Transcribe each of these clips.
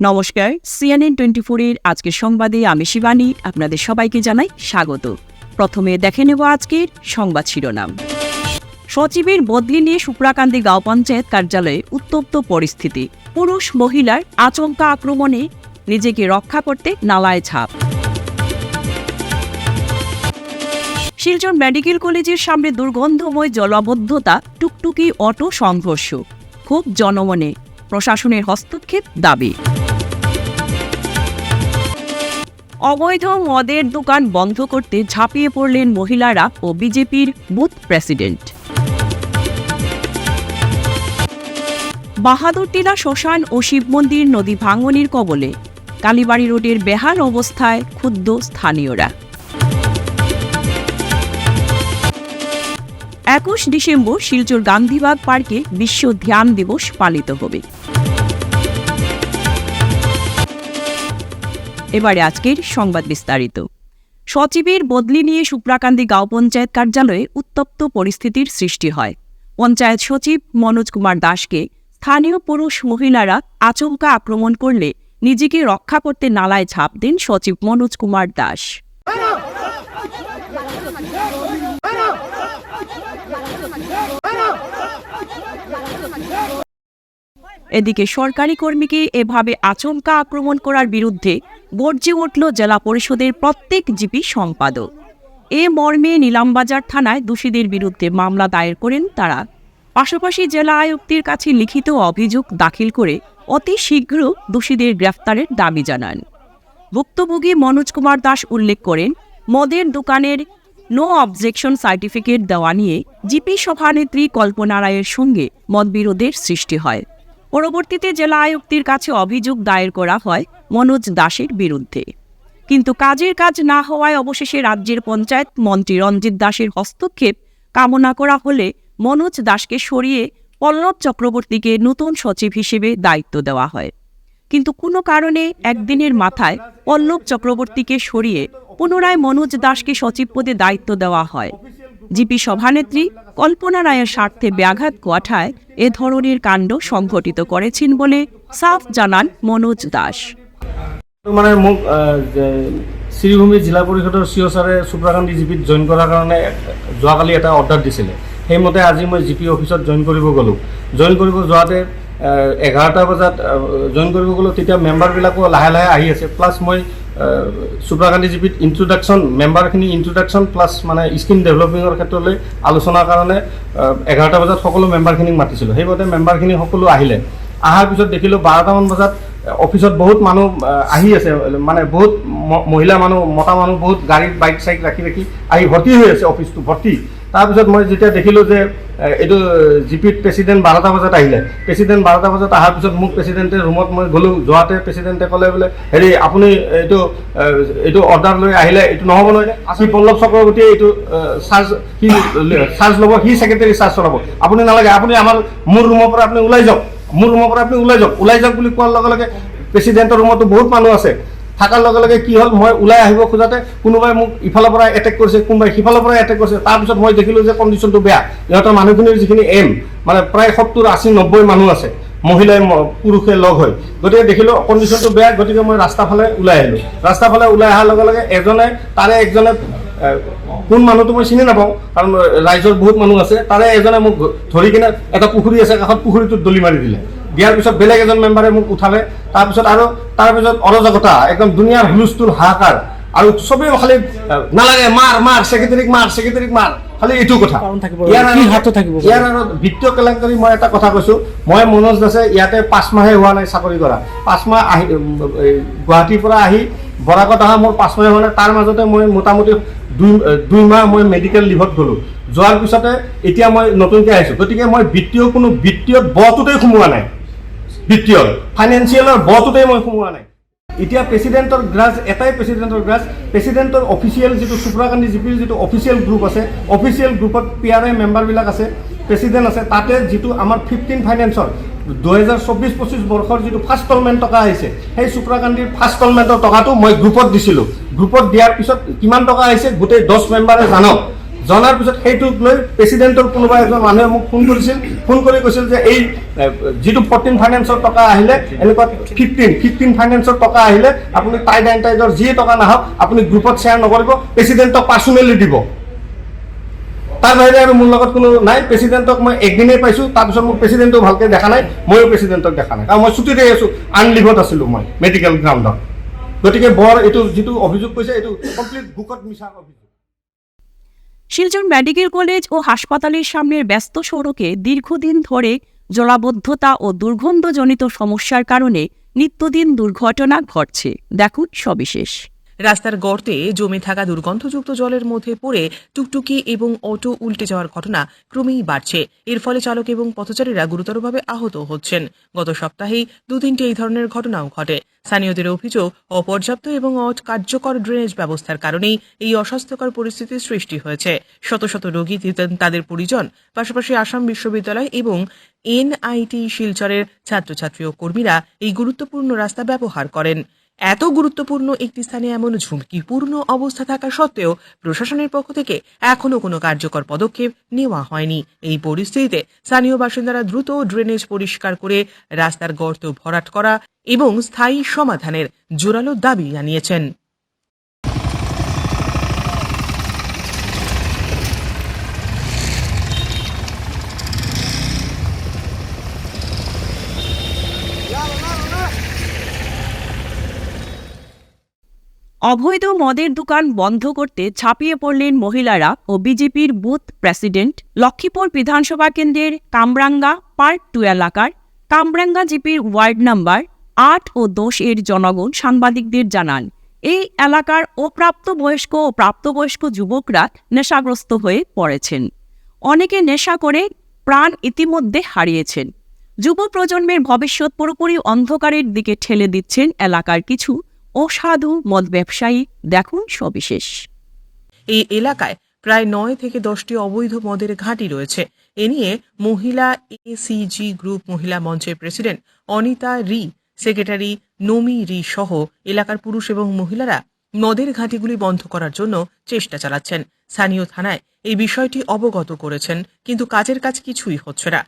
নমস্কার CNN twenty ফোরের আজকের সংবাদে আমি শিবানী, আপনাদের সবাইকে জানাই স্বাগত। প্রথমে দেখে নেব আজকের সংবাদ শিরোনাম। সচিবের বদলি নিয়ে সুপ্রাকান্দি গাঁও পঞ্চায়েত কার্যালয়ে উত্তপ্ত পরিস্থিতি। পুরুষ মহিলার আচমকা আক্রমণে নিজেকে রক্ষা করতে নালায় ছাপ। শিলচর মেডিকেল কলেজের সামনে দুর্গন্ধময় জলাবদ্ধতা, টুকটুকি অটো সংঘর্ষ। খুব জনমনে প্রশাসনের হস্তক্ষেপ দাবি। অবৈধ মদের দোকান বন্ধ করতে ঝাঁপিয়ে পড়লেন মহিলারা ও বিজেপির বুথ প্রেসিডেন্ট। বাহাদুরটিলা শ্মশান ও শিব মন্দির নদী ভাঙনের কবলে কালীবাড়ি রোডের বেহাল অবস্থায় ক্ষুব্ধ স্থানীয়রা। একুশ ডিসেম্বর শিলচর গান্ধীবাগ পার্কে বিশ্ব ধ্যান দিবস পালিত হবে। এবারে আজকের সংবাদ বিস্তারিত। সচিবের বদলি নিয়ে সুপ্রাকান্দি গাঁও পঞ্চায়েত কার্যালয়ে উত্তপ্ত পরিস্থিতির সৃষ্টি হয়। পঞ্চায়েত সচিব মনোজ কুমার দাসকে স্থানীয় পুরুষ মহিলারা আচমকা আক্রমণ করলে নিজেকে রক্ষা করতে নালায় ঝাঁপ দেন সচিব মনোজ কুমার দাস। এদিকে সরকারি কর্মীকে এভাবে আচমকা আক্রমণ করার বিরুদ্ধে গর্জে উঠল জেলা পরিষদের প্রত্যেক জিপি সম্পাদক। এ মর্মে নিলামবাজার থানায় দোষীদের বিরুদ্ধে মামলা দায়ের করেন তারা। পাশাপাশি জেলা আয়ুক্তের কাছে লিখিত অভিযোগ দাখিল করে অতি শীঘ্র দোষীদের গ্রেফতারের দাবি জানান। ভুক্তভোগী মনোজ কুমার দাস উল্লেখ করেন, মদের দোকানের নো অবজেকশন সার্টিফিকেট দেওয়া নিয়ে জিপি সভানেত্রী কল্পনা রায়ের সঙ্গে মতবিরোধের সৃষ্টি হয়। পরবর্তীতে জেলা আয়ুক্তির কাছে অভিযোগ দায়ের করা হয় মনোজ দাসের বিরুদ্ধে। কিন্তু কাজের কাজ না হওয়ায় অবশেষে রাজ্যের পঞ্চায়েত মন্ত্রী রঞ্জিত দাসের হস্তক্ষেপ কামনা করা হলে মনোজ দাসকে সরিয়ে পল্লব চক্রবর্তীকে নতুন সচিব হিসেবে দায়িত্ব দেওয়া হয়। কিন্তু কোনো কারণে একদিনের মাথায় পল্লব চক্রবর্তীকে সরিয়ে পুনরায় মনোজ দাসকে সচিব পদে দায়িত্ব দেওয়া হয়। জিপি সভানেত্রী কল্পনা রায়ের স্বার্থে ব্যাঘাত ঘটায় এ ধরনের কাণ্ড সংঘটিত করেছেন বলে সাফ জানান মনোজ দাস। মানে মোক শ্রীভূমি জিলা পৰিষদৰ চি অ' ছাৰে সুপ্ৰাকান্তি জিপিত জইন কৰাৰ কাৰণে যোৱাকালি এটা অৰ্ডাৰ দিছিলে। সেইমতে আজি মই জি পি অফিচত জইন কৰিব গ'লোঁ। জইন কৰিব যোৱাতে এঘাৰটা বজাত জইন কৰিব গ'লোঁ তেতিয়া মেম্বাৰবিলাকো লাহে লাহে আহি আছে। প্লাছ মই সুপ্ৰাকান্তি জিপিত ইণ্ট্ৰডাকশ্যন মেম্বাৰখিনি ইণ্ট্ৰডাকশ্যন প্লাছ মানে স্কিল ডেভেলপিঙৰ ক্ষেত্ৰলৈ আলোচনাৰ কাৰণে এঘাৰটা বজাত সকলো মেম্বাৰখিনিক মাতিছিলোঁ। সেইমতে মেম্বাৰখিনি সকলো আহিলে। অহাৰ পিছত দেখিলোঁ বাৰটামান বজাত অফিচত বহুত মানুহ, আহি আছে। মানে বহুত মহিলা মানুহ, মতা মানুহ বহুত গাড়ীত বাইক চাইক ৰাখি ৰাখি আহি ভৰ্তি হৈ আছে অফিচটো ভৰ্তি। তাৰপিছত মই যেতিয়া দেখিলোঁ যে এইটো জি পিত প্ৰেচিডেণ্ট বাৰটা বজাত আহিলে প্ৰেচিডেণ্ট বাৰটা বজাত অহাৰ পিছত মোক প্ৰেচিডেণ্টে ৰুমত মই গ'লোঁ, যোৱাতে প্ৰেচিডেণ্টে ক'লে বোলে, হেৰি, আপুনি এইটো এইটো অৰ্ডাৰ লৈ আহিলে, এইটো নহ'ব নহয় শ্ৰী পল্লৱ চক্ৰৱৰ্তীয়ে এইটো চাৰ্জ সি চাৰ্জ ল'ব সি ছেক্ৰেটাৰী চাৰ্জ চলাব? আপুনি নালাগে, আপুনি আমাৰ, মোৰ ৰুমৰ পৰা আপুনি ওলাই যাওক, মোৰ ৰুমৰ পৰা আপুনি ওলাই যাওক ওলাই যাওক বুলি কোৱাৰ লগে লগে প্ৰেচিডেণ্টৰ ৰুমতো বহুত মানুহ আছে। থকাৰ লগে লগে কি হ'ল, মই ওলাই আহিব খোজাতে কোনোবাই মোক ইফালৰ পৰা এটেক কৰিছে, কোনোবাই সিফালৰ পৰা এটেক কৰিছে তাৰপিছত মই দেখিলোঁ যে কণ্ডিশ্যনটো বেয়া। ইহঁতৰ মানুহখিনিৰ যিখিনি এম মানে প্ৰায় সত্তৰ, আশী, নব্বৈ মানুহ আছে, মহিলাই পুৰুষে লগ হৈ। গতিকে দেখিলোঁ কণ্ডিশ্যনটো বেয়া, গতিকে মই ৰাস্তা ফালে ওলাই আহিলোঁ। ৰাস্তা ফালে ওলাই অহাৰ লগে লগে এজনে, তাৰে একজনে কোন মানুহটো মই চিনি নাপাওঁ, কাৰণ ৰাইজৰ বহুত মানুহ আছে, তাৰে এজনে মোক ধৰি কিনে এটা পুখুৰী আছে, কাষত পুখুৰীটোত দলি মাৰি দিলে। দিয়াৰ পিছত বেলেগ এজন মেম্বাৰে মোক উঠালে। তাৰপিছত আৰু তাৰপিছত অৰাজকতা একদম দুনিয়াৰ হুলস্থুল হাহাকাৰ। আৰু চবেই খালি নালাগে মাৰ মাৰ ছেক্ৰেটাৰীক মাৰ ছেক্ৰেটাৰীক মাৰ খালি এইটো কথা। ইয়াৰ আৰু- হাতত থাকিব ইয়াৰ আৰু বিত্তীয় কেলেংকাৰী মই এটা কথা কৈছোঁ। মই মনোজ দাসে ইয়াতে পাঁচ মাহে হোৱা নাই চাকৰি কৰা। পাঁচ মাহ আহি গুৱাহাটীৰ পৰা আহি বৰাকত অহা মোৰ পাঁচ মাহে হোৱা নাই। তাৰ মাজতে মই মোটামুটি দুই দুই মাহ মই মেডিকেল লিভত গ'লোঁ। যোৱাৰ পিছতে এতিয়া মই নতুনকৈ আহিছোঁ। গতিকে মই বিত্তীয় কোনো বিত্তীয় বটোতেই সোমোৱা নাই। বিত্তীয় ফাইনেন্সিয়েলৰ বটোতেই মই সোমোৱা নাই। এতিয়া প্ৰেচিডেণ্টৰ গ্ৰাজ এটাই প্ৰেচিডেণ্টৰ গ্ৰাজ প্ৰেচিডেণ্টৰ অফিচিয়েল যিটো সুপ্ৰাকান্তি জিপিৰ যিটো অফিচিয়েল গ্ৰুপ আছে অফিচিয়েল গ্ৰুপত পি আৰ আই মেম্বাৰবিলাক আছে প্ৰেচিডেণ্ট আছে, তাতে যিটো আমাৰ ফিফটিন ফাইনেন্সৰ দুহেজাৰ চৌব্বিছ পঁচিছ বৰ্ষৰ যিটো ফাৰ্ষ্ট টলমেণ্ট টকা আহিছে, সেই চুপ্ৰাকান্তিৰ ফাৰ্ষ্ট টলমেণ্টৰ টকাটো মই গ্ৰুপত দিছিলোঁ। গ্ৰুপত দিয়াৰ পিছত কিমান টকা আহিছে, গোটেই দহ মেম্বাৰে জানক। জনাৰ পিছত সেইটোক লৈ প্ৰেচিডেণ্টৰ কোনোবা এজন মানুহে মোক ফোন কৰিছিল। ফোন কৰি কৈছিল যে এই যিটো ফৰ্টিন ফাইনেন্সৰ টকা আহিলে, এনেকুৱা ফিফটিন ফিফটিন ফাইনেন্সৰ টকা আহিলে আপুনি টাইড এণ্ড যিয়ে টকা নাহক, আপুনি গ্ৰুপত শ্বেয়াৰ নকৰিব প্ৰেচিডেণ্টক পাৰ্চনেলি দিব। তাৰ বাহিৰে আৰু মোৰ লগত কোনো নাই। প্ৰেচিডেণ্টক মই একদিনেই পাইছোঁ তাৰপিছত মোক প্ৰেচিডেণ্টক ভালকৈ দেখা নাই, ময়ো প্ৰেচিডেণ্টক দেখা নাই। কাৰণ মই ছুটীতে আছোঁ আনলিভত আছিলোঁ মই মেডিকেল গ্ৰাউণ্ডত গতিকে বৰ এইটো যিটো অভিযোগ কৈছে এইটো কমপ্লিট বুকত মিছা অভিযোগ। শিলচর মেডিকেল কলেজ ও হাসপাতালের সামনের ব্যস্ত সড়কে দীর্ঘদিন ধরে জলাবদ্ধতা ও দুর্গন্ধজনিত সমস্যার কারণে নিত্যদিন দুর্ঘটনা ঘটছে। দেখুন সবিশেষ। রাস্তার গর্তে জমে থাকা দুর্গন্ধযুক্ত জলের মধ্যে পড়ে টুকটুকি এবং অটো উল্টে যাওয়ার ঘটনা ক্রমেই বাড়ছে। এর ফলে চালক এবং পথচারীরা গুরুতরভাবে আহত হচ্ছেন। গত সপ্তাহেই দু তিনটি এই ধরনের ঘটনাও ঘটে। স্থানীয়দের অভিযোগ, অপর্যাপ্ত এবং কার্যকর ড্রেনেজ ব্যবস্থার কারণেই এই অস্বাস্থ্যকর পরিস্থিতির সৃষ্টি হয়েছে। শত শত রোগী তাদের পরিজন, পাশাপাশি আসাম বিশ্ববিদ্যালয় এবং এনআইটি শিলচরের ছাত্রছাত্রী ও কর্মীরা এই গুরুত্বপূর্ণ রাস্তা ব্যবহার করেন। এত গুরুত্বপূর্ণ একটি স্থানে এমন ঝুঁকিপূর্ণ অবস্থা থাকা সত্ত্বেও প্রশাসনের পক্ষ থেকে এখনও কোনো কার্যকর পদক্ষেপ নেওয়া হয়নি। এই পরিস্থিতিতে স্থানীয় বাসিন্দারা দ্রুত ড্রেনেজ পরিষ্কার করে রাস্তার গর্ত ভরাট করা এবং স্থায়ী সমাধানের জোরালো দাবি জানিয়েছেন। অবৈধ মদের দোকান বন্ধ করতে ছাপিয়ে পড়লেন মহিলারা ও বিজেপির বুথ প্রেসিডেন্ট লক্ষ্মীপুর বিধানসভা কেন্দ্রের কামরাঙ্গা পার্ট টু এলাকার কামরাঙ্গা জিপির ওয়ার্ড নাম্বার আট ও দশ এর জনগণ সাংবাদিকদের জানান, এই এলাকার অপ্রাপ্তবয়স্ক ও প্রাপ্তবয়স্ক যুবকরা নেশাগ্রস্ত হয়ে পড়েছেন। অনেকে নেশা করে প্রাণ ইতিমধ্যে হারিয়েছেন। যুব প্রজন্মের ভবিষ্যৎ পুরোপুরি অন্ধকারের দিকে ঠেলে দিচ্ছেন এলাকার কিছু অসাধু মদ ব্যবসায়ী দেখুন সবিশেষ। এই এলাকায় প্রায় নয় থেকে দশটি অবৈধ মদের ঘাঁটি রয়েছে। এ নিয়ে মহিলা এসিজি গ্রুপ মহিলা মঞ্চের প্রেসিডেন্ট অনিতা রি সেক্রেটারি নমি রি সহ এলাকার পুরুষ এবং মহিলারা মদের ঘাঁটিগুলি বন্ধ করার জন্য চেষ্টা চালাচ্ছেন। স্থানীয় থানায় এই বিষয়টি অবগত করেছেন কিন্তু কাজের কাজ কিছুই হচ্ছে না।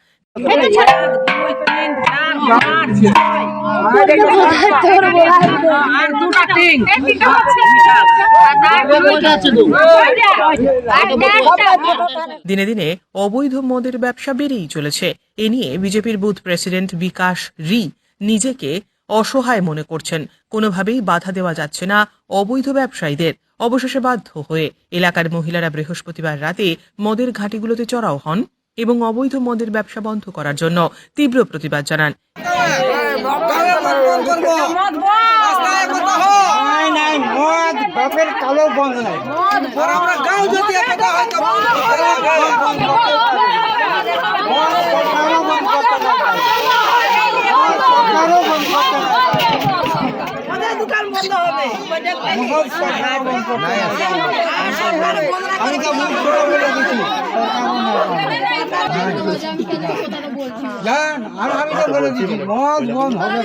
দিনে দিনে অবৈধ মদের ব্যবসা বেড়েই চলেছে। এ নিয়ে বিজেপির বুথ প্রেসিডেন্ট বিকাশ রি নিজেকে অসহায় মনে করছেন। কোনোভাবেই বাধা দেওয়া যাচ্ছে না অবৈধ ব্যবসায়ীদের। অবশেষে বাধ্য হয়ে এলাকার মহিলারা বৃহস্পতিবার রাতে মদের ঘাটিগুলোতে চড়াও হন এবং অবৈধ মদের ব্যবসা বন্ধ করার জন্য তীব্র প্রতিবাদ জানান। মদ বাপের কালো বন্ধ নাই। আমরা গাঁও যদি একটা হয় তো মদ বন্ধ করতে পারি। মদ সরকারও বন্ধ করতে পারে। মদ সরকারও বন্ধ করতে পারে। মদ সরকারও বন্ধ করতে পারে। আমি তো মুখ করে বলে দিচ্ছি সরকার বন্ধ করতে পারে। জান আর আমি তো বলে দিচ্ছি। মদ বন্ধ হবে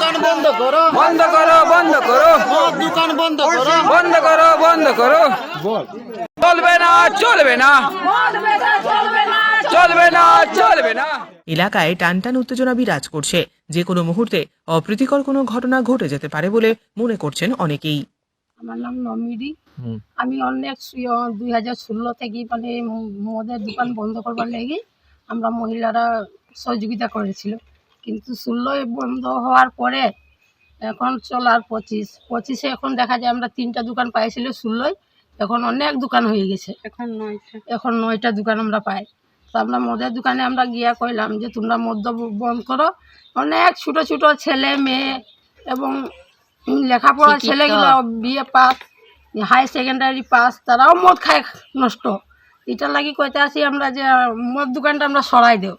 না বন্ধ করো। বন্ধ করো। দোকান বন্ধ করো। বন্ধ করো। বন্ধ করো চলবে না। চলবে না চলবে না। চলবে না এলাকায় টানটান উত্তেজনা বিরাজ করছে। যে কোনো মুহূর্তে অপ্রীতিকর কোনো ঘটনা ঘটে যেতে পারে বলে মনে করছেন অনেকেই। আমার নাম নমিরি আমি অনেক দুই হাজার ষোলো থেকে মানে মদের দোকান বন্ধ করবার লেগে আমরা মহিলারা সহযোগিতা করেছিল। কিন্তু ষোলোই বন্ধ হওয়ার পরে এখন চলার পঁচিশ। পঁচিশে এখন দেখা যায় আমরা তিনটা দোকান পাইছিল ষোলোই এখন অনেক দোকান হয়ে গেছে। এখন নয়টা। এখন নয়টা দোকান আমরা পাই। তো আমরা মদের দোকানে আমরা গিয়া কইলাম যে তোমরা মদ্য বন্ধ করো। অনেক ছোট ছোট ছেলে মেয়ে এবং লেখাপড়া ছেলেগুলো BA pass high secondary pass তারাও মদ খায় নষ্ট। এটার লাগি কইতে আসি আমরা যে মদ দোকানটা আমরা সরাই দেও।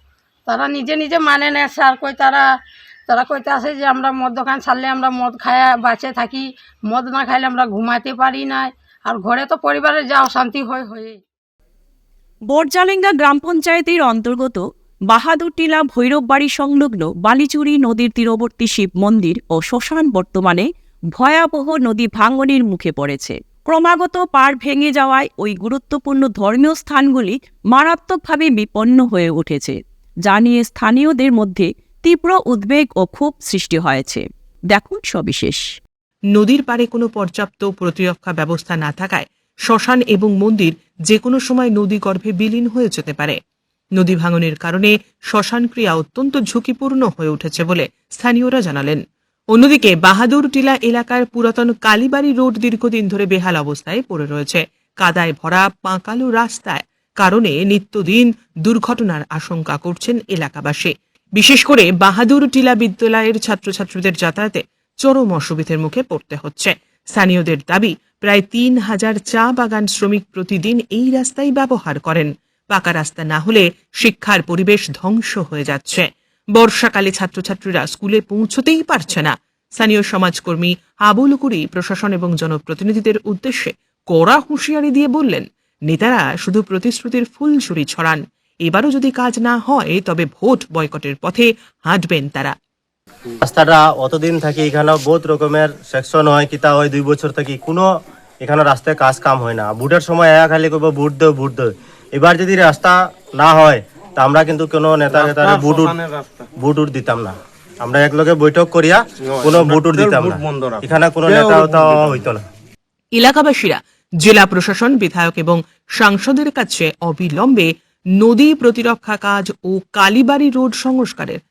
তারা নিজে নিজে মানে নেয় স্যার কই তারা তারা কইতে আসে যে আমরা মদ দোকান ছাড়লে আমরা মদ খায়া বাঁচে থাকি। মদ না খাইলে আমরা ঘুমাতে পারি না আর ঘরে তো পরিবারে যা অশান্তি হয় হয়ে বরজালেঙ্গা গ্রাম পঞ্চায়েতের অন্তর্গত বাহাদুরটিলা ভৈরববাড়ি সংলগ্ন বালিচুরি নদীর তীরবর্তী শিব মন্দির ও শ্মশান বর্তমানে ভয়াবহ নদী ভাঙনের মুখে পড়েছে। ক্রমাগত পার ভেঙে যাওয়ায় ওই গুরুত্বপূর্ণ ধর্মীয় স্থানগুলি মারাত্মকভাবে বিপন্ন হয়ে উঠেছে, যা নিয়ে স্থানীয়দের মধ্যে তীব্র উদ্বেগ ও ক্ষোভ সৃষ্টি হয়েছে। দেখুন সবিশেষ। নদীর পাড়ে কোনো পর্যাপ্ত প্রতিরক্ষা ব্যবস্থা না থাকায় শ্মশান এবং মন্দির যে কোনো সময় নদী গর্ভে বিলীন হয়ে যেতে পারে। নদী ভাঙনের কারণে শ্মশান ক্রিয়া অত্যন্ত ঝুঁকিপূর্ণ হয়ে উঠেছে বলে স্থানীয়রা জানালেন। অন্যদিকে বাহাদুর টিলা এলাকার পুরাতন কালীবাড়ি রোড দীর্ঘদিন ধরে বেহাল অবস্থায় পড়ে রয়েছে। কাদায় ভরা পাঁকালো রাস্তায় কারণে নিত্যদিন দুর্ঘটনার আশঙ্কা করছেন এলাকাবাসী। বিশেষ করে বাহাদুর টিলা বিদ্যালয়ের ছাত্রছাত্রীদের যাতায়াতে চরম অসুবিধের মুখে পড়তে হচ্ছে। স্থানীয়দের দাবি, প্রায় তিন হাজার চা বাগান শ্রমিক প্রতিদিন এই রাস্তাই ব্যবহার করেন। পাকা রাস্তা না হলে শিক্ষার পরিবেশ ধ্বংস হয়ে যাচ্ছে। বর্ষাকালে ছাত্রছাত্রীরা স্কুলে পৌঁছতেই পারছে না। স্থানীয় সমাজকর্মী আবুল কুরি প্রশাসন এবং জনপ্রতিনিধিদের উদ্দেশ্যে কড়া হুঁশিয়ারি দিয়ে বললেন, নেতারা শুধু প্রতিশ্রুতির ফুলঝুরি ছড়ান। এবারও যদি কাজ না হয়, তবে ভোট বয়কটের পথে হাঁটবেন তারা। রাস্তাটা অতদিন থাকি এখানে বহুত রকমের সেকশন হয় কিতা হয় দুই বছর থাকি কোনো এখানে রাস্তায় কাজ কাম হয় না। বুটের সময় এক খালি করব বুট দেও বুট দেও এবার যদি রাস্তা না হয় তা আমরা কিন্তু কোনো নেতা নেতারে বুট উট বুট উট দিতাম না। আমরা একলগে বৈঠক করিয়া কোনো বুট উট দিতাম না। এখানে কোনো নেতা হইতো না। এলাকাবাসীরা জেলা প্রশাসন বিধায়ক এবং সাংসদের কাছে অবিলম্বে নদী প্রতিরক্ষা কাজ ও কালীবাড়ি রোড সংস্কারের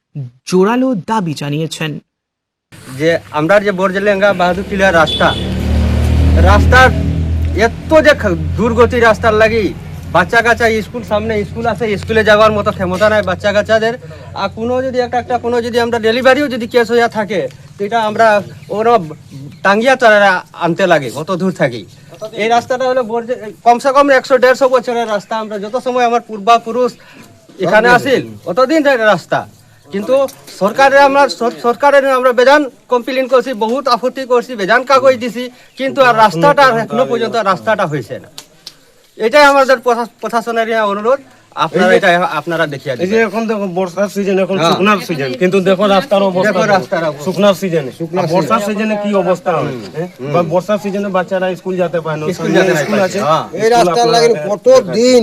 জোরালো দাবি জানিয়েছেন। যে আমরা যে বরজলেঙ্গা বাহাদুর টিলার রাস্তা রাস্তার এত যে দুর্গতি রাস্তার লাগি বাচ্চা কাচ্চা স্কুল সামনে স্কুল আছে স্কুলে যাওয়ার মতো ক্ষমতা নাই বাচ্চা কাচ্চাদের। আর কোনো যদি একটা একটা কোনো যদি আমরা ডেলিভারিও যদি কেস হইয়া থাকে এটা আমরা ওরা টাঙ্গিয়া চারা আনতে লাগে কত দূর থাকি। এই রাস্তাটা হলো বর্জ- কমসে কম একশো দেড়শো বছরের রাস্তা। আমরা যত সময় আমার পূর্বাপুরুষ এখানে আসিল অতদিন ধরে রাস্তা। কিন্তু সরকারের আমরা সরকারের আমরা বেজান কমপ্লেন করছি বহুত আপত্তি করছি বেজান কাগজ দিছি কিন্তু আর রাস্তাটা এখনও পর্যন্ত রাস্তাটা হয়েছে না। এটাই আমাদের প্রশাসনের অনুরোধ। আপনারা এটা আপনারা দেখিয়ে এই যে এখন দেখো বর্ষার সিজন এখন হ্যাঁ। শুকনার সিজন কিন্তু দেখো রাস্তার অবস্থা। দেখো দেখো। রাস্তার শুকনার সিজনে বর্ষার সিজনে কি অবস্থা হয়? হ্যাঁ? বা বর্ষার সিজনে বাচ্চারা স্কুল যেতে পারে না স্কুল যেতে স্কুল আছে। হ্যাঁ। এই রাস্তার লাগে কত দিন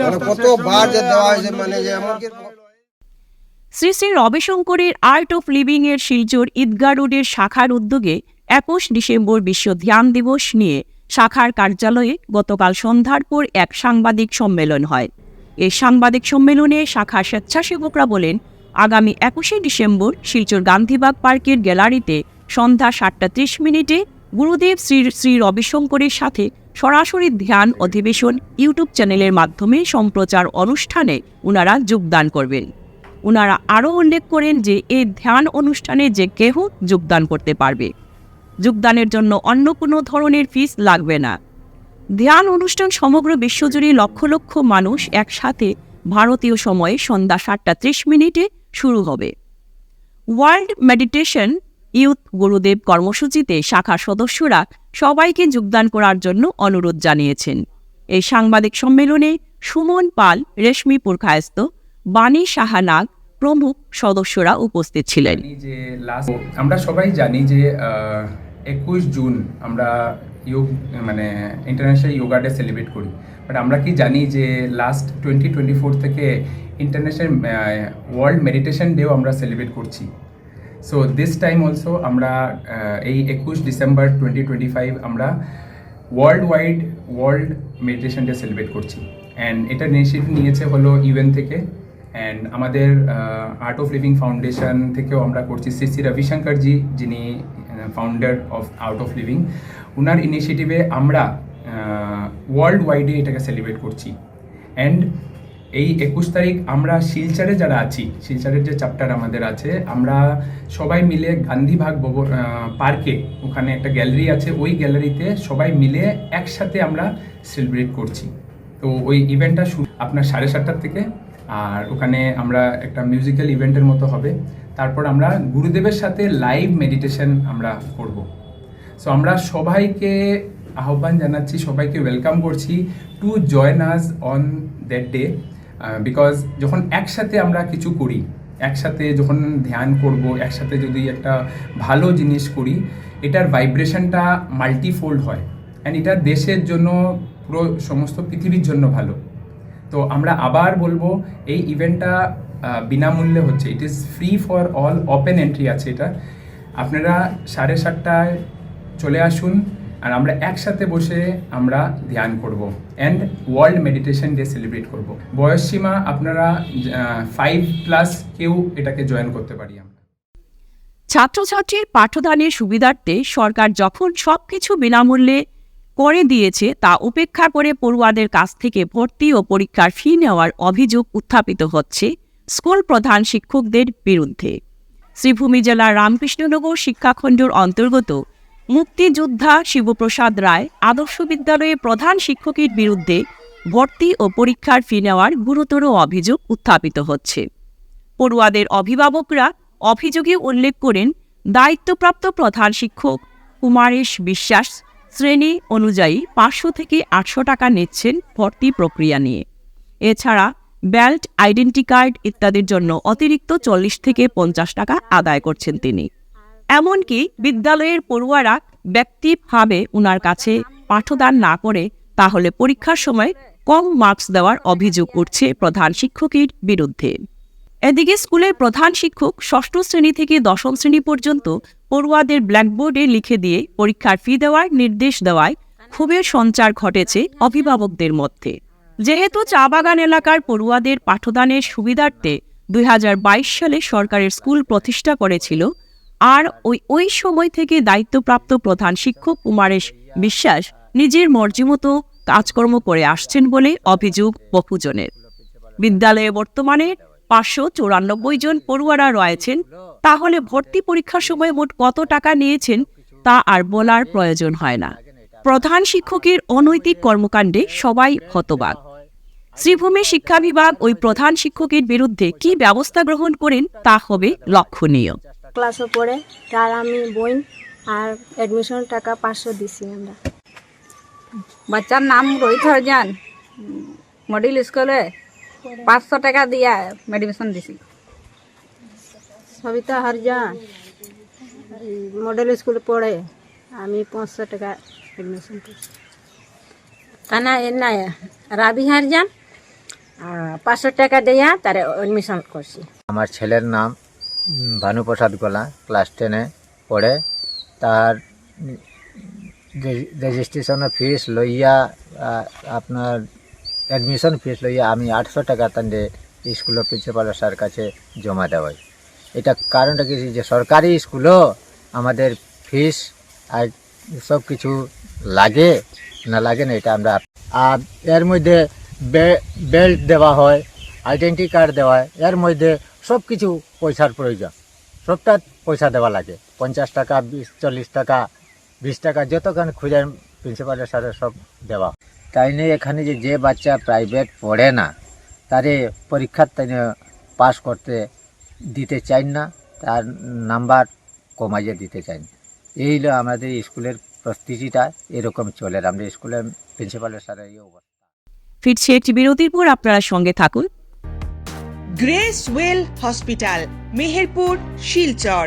মানে কত বার যে দেওয়া হয়েছে মানে যে শ্রী শ্রী রবিশঙ্করের আর্ট অফ লিভিং এর শিলচর ঈদগাহ রোডের শাখার উদ্যোগে একুশ ডিসেম্বর বিশ্ব ধ্যান দিবস নিয়ে শাখার কার্যালয়ে গতকাল সন্ধ্যার পর এক সাংবাদিক সম্মেলন হয়। এই সাংবাদিক সম্মেলনে শাখা স্বেচ্ছাসেবকরা বলেন, আগামী একুশে ডিসেম্বর শিলচর গান্ধীবাগ পার্কের গ্যালারিতে সন্ধ্যা সাতটা ত্রিশ মিনিটে গুরুদেব শ্রী শ্রী রবিশঙ্করের সাথে সরাসরি ধ্যান অধিবেশন ইউটিউব চ্যানেলের মাধ্যমে সম্প্রচার অনুষ্ঠানে উনারা যোগদান করবেন। উনারা আরও উল্লেখ করেন যে এই ধ্যান অনুষ্ঠানে যে কেহ যোগদান করতে পারবে। যোগদানের জন্য অন্য কোনো ধরনের ফিস লাগবে না। ধ্যান অনুষ্ঠান সমগ্র বিশ্বজুড়ে লক্ষ লক্ষ মানুষ একসাথে ভারতীয় সময়ে সন্ধ্যা সাতটা ত্রিশ মিনিটে শুরু হবে। ওয়ার্ল্ড মেডিটেশন ইউথ গুরুদেব কর্মসূচিতে শাখা সদস্যরা সবাইকে যোগদান করার জন্য অনুরোধ জানিয়েছেন। এই সাংবাদিক সম্মেলনে সুমন পাল, রেশমি পুরখায়স্ত বাণী সাহানাগ প্রমুখ সদস্যরা উপস্থিত ছিলেন। যে আমরা সবাই জানি যে একুশ জুন আমরা ইয়োগ মানে ইন্টারন্যাশনাল যোগা ডে সেলিব্রেট করি। বাট আমরা কি জানি যে লাস্ট টোয়েন্টি টোয়েন্টি ফোর থেকে ইন্টারন্যাশনাল ওয়ার্ল্ড মেডিটেশন ডেও আমরা সেলিব্রেট করছি। সো দিস টাইম অলসো আমরা এই একুশ ডিসেম্বর টোয়েন্টি টোয়েন্টি ফাইভ আমরা world wide world meditation day celebrate করছি। অ্যান্ড এটা ইনিশিয়েটিভ নিয়েছে হলো ইউএন থেকে। অ্যান্ড আমাদের আর্ট অফ লিভিং ফাউন্ডেশন থেকেও আমরা করছি শ্রী শ্রী রবিশঙ্করজি যিনি founder of art of living ওনার ইনিশিয়েটিভে আমরা ওয়ার্ল্ড ওয়াইডে এটাকে সেলিব্রেট করছি। অ্যান্ড এই একুশ তারিখ আমরা শিলচরে যারা আছি, শিলচরের যে চ্যাপ্টার আমাদের আছে, আমরা সবাই মিলে গান্ধীভাগ ভব- পার্কে ওখানে একটা গ্যালারি আছে, ওই গ্যালারিতে সবাই মিলে একসাথে আমরা সেলিব্রেট করছি। তো ওই ইভেন্টটা শুরু আপনার সাড়ে সাতটার থেকে আর ওখানে আমরা একটা মিউজিক্যাল ইভেন্টের মতো হবে। তারপর আমরা গুরুদেবের সাথে লাইভ মেডিটেশন আমরা করব। সো আমরা সবাইকে আহ্বান জানাচ্ছি, সবাইকে ওয়েলকাম করছি to join us on that day because যখন একসাথে আমরা কিছু করি, একসাথে যখন ধ্যান করব, একসাথে যদি একটা ভালো জিনিস করি, এটার ভাইব্রেশনটা মাল্টিফোল্ড হয়। অ্যান্ড এটা দেশের জন্য, পুরো সমস্ত পৃথিবীর জন্য ভালো। তো আমরা আবার বলব, এই ইভেন্টটা বিনামূল্যে হচ্ছে। It is free for all open entry আছে এটা। আপনারা সাড়ে সাতটায় চলে আসুন আর আমরা একসাথে বসে আমরা ধ্যান করব and world meditation day celebrate করব। বয়স সীমা আপনারা ফাইভ প্লাস কেউ এটাকে জয়েন করতে পারি আমরা। ছাত্রছাত্রীর পাঠদানের সুবিধার্থে সরকার যখন সবকিছু বিনামূল্যে করে দিয়েছে তা উপেক্ষা করে পড়ুয়াদের কাছ থেকে ভর্তি ও পরীক্ষার ফি নেওয়ার অভিযোগ উত্থাপিত হচ্ছে স্কুল প্রধান শিক্ষকদের বিরুদ্ধে। শ্রীভূমি জেলার রামকৃষ্ণনগর শিক্ষাখণ্ডের অন্তর্গত মুক্তিযোদ্ধা শিবপ্রসাদ রায় আদর্শ বিদ্যালয়ে প্রধান শিক্ষকের বিরুদ্ধে ভর্তি ও পরীক্ষার ফি নেওয়ার গুরুতর অভিযোগ উত্থাপিত হচ্ছে। পড়ুয়াদের অভিভাবকরা অভিযোগে উল্লেখ করেন, দায়িত্বপ্রাপ্ত প্রধান শিক্ষক কুমারেশ বিশ্বাস শ্রেণি অনুযায়ী পাঁচশো থেকে আটশো টাকা নিচ্ছেন ভর্তি প্রক্রিয়া নিয়ে। এছাড়া বেল্ট আইডেন্টি কার্ড ইত্যাদির জন্য অতিরিক্ত চল্লিশ থেকে পঞ্চাশ টাকা আদায় করছেন তিনি। এমনকি বিদ্যালয়ের পড়ুয়ারা ব্যক্তিভাবে উনার কাছে পাঠদান না করে তাহলে পরীক্ষার সময় কম মার্কস দেওয়ার অভিযোগ উঠছে প্রধান শিক্ষকের বিরুদ্ধে। এদিকে স্কুলের প্রধান শিক্ষক ষষ্ঠ শ্রেণি থেকে দশম শ্রেণি পর্যন্ত পড়ুয়াদের ব্ল্যাকবোর্ডে লিখে দিয়ে পরীক্ষার ফি দেওয়ার নির্দেশ দেওয়ায় ক্ষোভের সঞ্চার ঘটেছে অভিভাবকদের মধ্যে। যেহেতু চা বাগান এলাকার পড়ুয়াদের পাঠদানের সুবিধার্থে দুই সালে সরকারের স্কুল প্রতিষ্ঠা করেছিল, আর ওই ওই সময় থেকে দায়িত্বপ্রাপ্ত প্রধান শিক্ষক কুমারেশ বিশ্বাস নিজের মর্জিমতো কাজকর্ম করে আসছেন বলে অভিযোগ বহুজনের। বিদ্যালয়ে বর্তমানে পাঁচশো চৌরানব্বই জন পড়ুয়ারা রয়েছেন তাহলে ভর্তি পরীক্ষার সময় মোট কত টাকা নিয়েছেন তা আর বলার প্রয়োজন হয় না। প্রধান শিক্ষকের অনৈতিক কর্মকাণ্ডে সবাই হতবাক। শ্রীভূমি শিক্ষা বিভাগ ওই প্রধান শিক্ষকের বিরুদ্ধে কি ব্যবস্থা গ্রহণ করেন তা হবে লক্ষণীয়। ক্লাসও পড়ে তার আমি বই আর অ্যাডমিশন টাকা পাঁচশো দিছি আমরা। বাচ্চার নাম রোহিত হরজান মডেল স্কুলে পাঁচশো টাকা দিয়া মেডিমিশন দিছি। সবিতা হরজান মডেল স্কুলে পড়ে আমি পাঁচশো টাকা অ্যাডমিশন করছি। কানা এ নাই রাবি হরজান পাঁচশো টাকা দিয়া তার এডমিশন করছি। আমার ছেলের নাম উম, ভানুপ্রসাদ গোলা ক্লাস টেনে পড়ে। তার রেজিস্ট্রেশনের ফিস লইয়া আহ, আপনার অ্যাডমিশন ফিস লইয়া আমি আটশো টাকা তান্ডে স্কুলের প্রিন্সিপালের স্যার কাছে জমা দেওয়াই। এটা কারণটা কি? যে সরকারি স্কুলও আমাদের ফিস আর সব কিছু লাগে না লাগে না এটা আমরা আর এর মধ্যে বেল্ট দেওয়া হয় আইডেন্টি কার্ড দেওয়া হয়, এর মধ্যে সব কিছু পয়সার প্রয়োজন। সবটা পয়সা দেওয়া লাগে। পঞ্চাশ টাকা, বিশ, চল্লিশ টাকা, বিশ টাকা যতক্ষণ খুঁজে প্রিন্সিপালের সাথে সব দেওয়া। তাই নিয়ে এখানে যে যে বাচ্চা প্রাইভেট পড়ে না তারে পরীক্ষার তাই পাস করতে দিতে চাই না তার নাম্বার কমাইয়ে দিতে চাই না এই হলো আমাদের স্কুলের প্রস্তুতিটা এরকম চলে। আমরা স্কুলের প্রিন্সিপালের সাথে এই অবস্থা। ফিরছে একটি বিরতির পর আপনারা সঙ্গে থাকুন। Grace well hospital Meherpur Silchar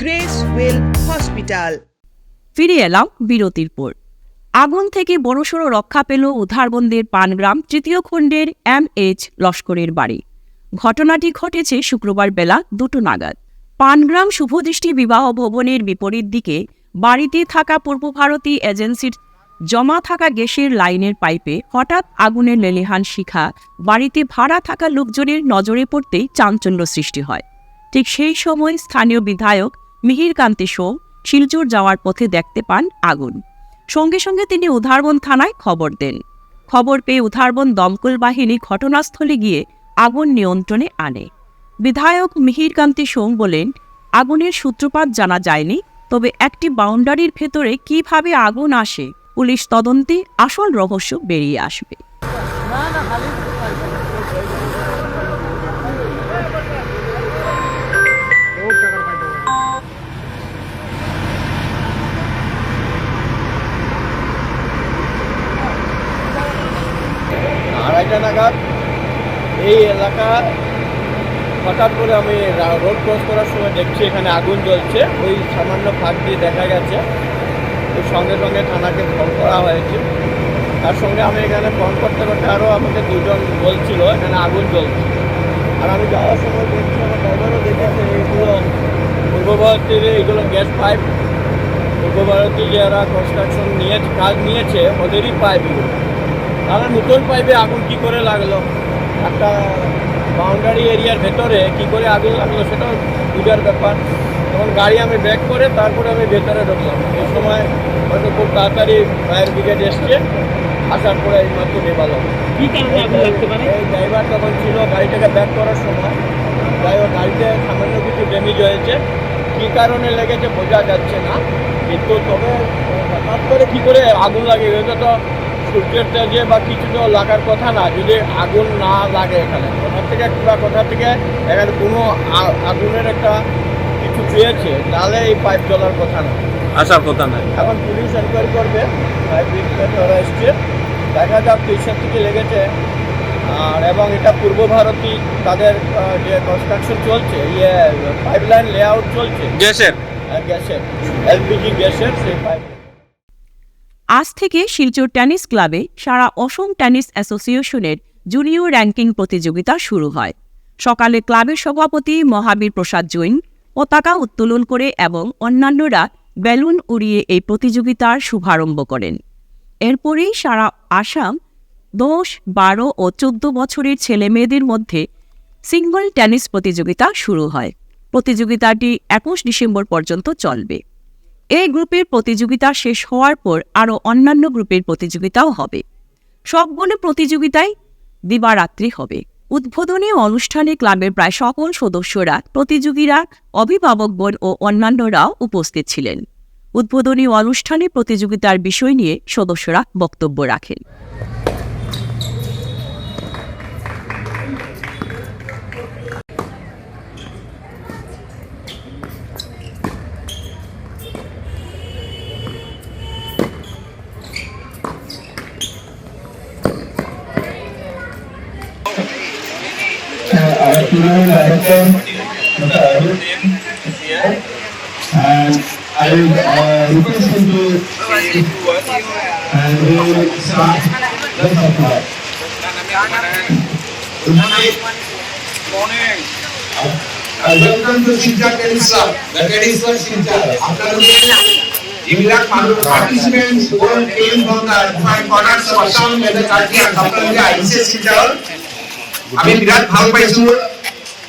grace well hospital ফিরে এলাম বিরতির পর আগুন থেকে বড়সড় রক্ষা পেল উধারবন্দের পানগ্রাম তৃতীয় খণ্ডের এম এইচ লস্করের বাড়ি। ঘটনাটি ঘটেছে শুক্রবার বেলা দুটো নাগাদ। পানগ্রাম শুভদৃষ্টি বিবাহ ভবনের বিপরীত দিকে বাড়িতে থাকা পূর্ব ভারতী এজেন্সির জমা থাকা গ্যাসের লাইনের পাইপে হঠাৎ আগুনের লেলিহান শিখা বাড়িতে ভাড়া থাকা লোকজনের নজরে পড়তেই চাঞ্চল্য সৃষ্টি হয়। ঠিক সেই সময় স্থানীয় বিধায়ক মিহিরকান্তি সোম শিলচর যাওয়ার পথে দেখতে পান আগুন। সঙ্গে সঙ্গে তিনি উধারবন থানায় খবর দেন। খবর পেয়ে উধারবন দমকল বাহিনী ঘটনাস্থলে গিয়ে আগুন নিয়ন্ত্রণে আনে। বিধায়ক মিহিরকান্তি সোম বলেন, আগুনের সূত্রপাত জানা যায়নি, তবে একটি বাউন্ডারির ভেতরে কীভাবে আগুন আসে, পুলিশ তদন্তে আসল রহস্য বেরিয়ে আসবে। আড়াইটা নাগাদ এই এলাকা হঠাৎ করে আমি রোড ক্রস করার সময় দেখছি এখানে আগুন জ্বলছে। ওই সামান্য ফাঁক দিয়ে দেখা গেছে। তো সঙ্গে সঙ্গে থানাকে ফোন করা হয়েছে। তার সঙ্গে আমি এখানে ফোন করতে করতে আরও আমাকে দুজন বলছিল, এখানে আগুন জ্বলছে। আর আমি যাওয়ার সময় দেখছি, আমার ড্রাইভারও দেখেছে এইগুলো পূর্ব ভারতের এইগুলো গ্যাস পাইপ পূর্ব ভারতী যারা কনস্ট্রাকশন নিয়ে, কাজ নিয়েছে, ওদেরই পাইপ এগুলো। তাহলে নতুন পাইপে আগুন কি করে লাগল? একটা বাউন্ডারি এরিয়ার ভেতরে কি করে আগুন লাগল সেটাও বুঝার ব্যাপার। তখন গাড়ি আমি ব্যাক করে তারপরে আমি ভেতরে ঢুকলাম। এই সময় হয়তো খুব তাড়াতাড়ি ফায়ার ব্রিগেড এসছে আসার পরে এই মাত্র নেবালো কি কারণে আগুন লাগতে পারে? এই ড্রাইভার তখন ছিল গাড়িটাকে ব্যাক করার সময়। যাই হোক গাড়িতে সামান্য কিছু ড্যামেজ হয়েছে। কী কারণে লেগেছে বোঝা যাচ্ছে না। কিন্তু তবে হঠাৎ করে কী করে আগুন লাগে এটা তো সূর্যের তেজে বা কিছু তো লাগার কথা না যদি আগুন না লাগে এখানে। কোথা থেকে বা কোথা থেকে এখানে কোনো আগুনের একটা কিছু পেয়েছে তাহলে এই পাইপ জ্বলার কথা না। আসার কথা নাই এখন পুলিশ এনকোয়ারি করবে ব্রিগেড ওরা এসছে। দেখা যাক কিসের থেকে লেগেছে। আর এবং এটা পূর্ব ভারতী তাদের যে কনস্ট্রাকশন চলছে ইয়ে পাইপলাইন লেআউট চলছে। গ্যাসের? আহ, গ্যাসের এলপিজি গ্যাসের সেই পাইপ আজ থেকে শিলচর টেনিস ক্লাবে সারা অসম টেনিস অ্যাসোসিয়েশনের জুনিয়র র্যাঙ্কিং প্রতিযোগিতা শুরু হয়। সকালে ক্লাবের সভাপতি মহাবীর প্রসাদ জৈন পতাকা উত্তোলন করে এবং অন্যান্যরা বেলুন উড়িয়ে এই প্রতিযোগিতার শুভারম্ভ করেন। এরপরেই সারা আসাম দশ, বারো ও চোদ্দ বছরের ছেলে মেয়েদের মধ্যে সিঙ্গল টেনিস প্রতিযোগিতা শুরু হয়। প্রতিযোগিতাটি একুশ ডিসেম্বর পর্যন্ত চলবে। এই গ্রুপের প্রতিযোগিতা শেষ হওয়ার পর আরও অন্যান্য গ্রুপের প্রতিযোগিতাও হবে। সবগুলো প্রতিযোগিতায় দিবারাত্রি হবে। উদ্বোধনী অনুষ্ঠানে ক্লাবের প্রায় সকল সদস্যরা, প্রতিযোগীরা অভিভাবকগণ ও অন্যান্যরাও উপস্থিত ছিলেন। উদ্বোধনী অনুষ্ঠানে প্রতিযোগিতার বিষয় নিয়ে সদস্যরা বক্তব্য রাখেন। our tournament director, Mr. Arun, is here. And I will uh, request him to and we will start. Let's start. Good morning. Morning. Uh, welcome to Silchar Tennis Club. The tennis club Silchar. আপনাদের ইংরাজ participants who came from the different corners of Assam and the country and আপনাদের ICS Silchar আমি বিরাট ভাল পাইছো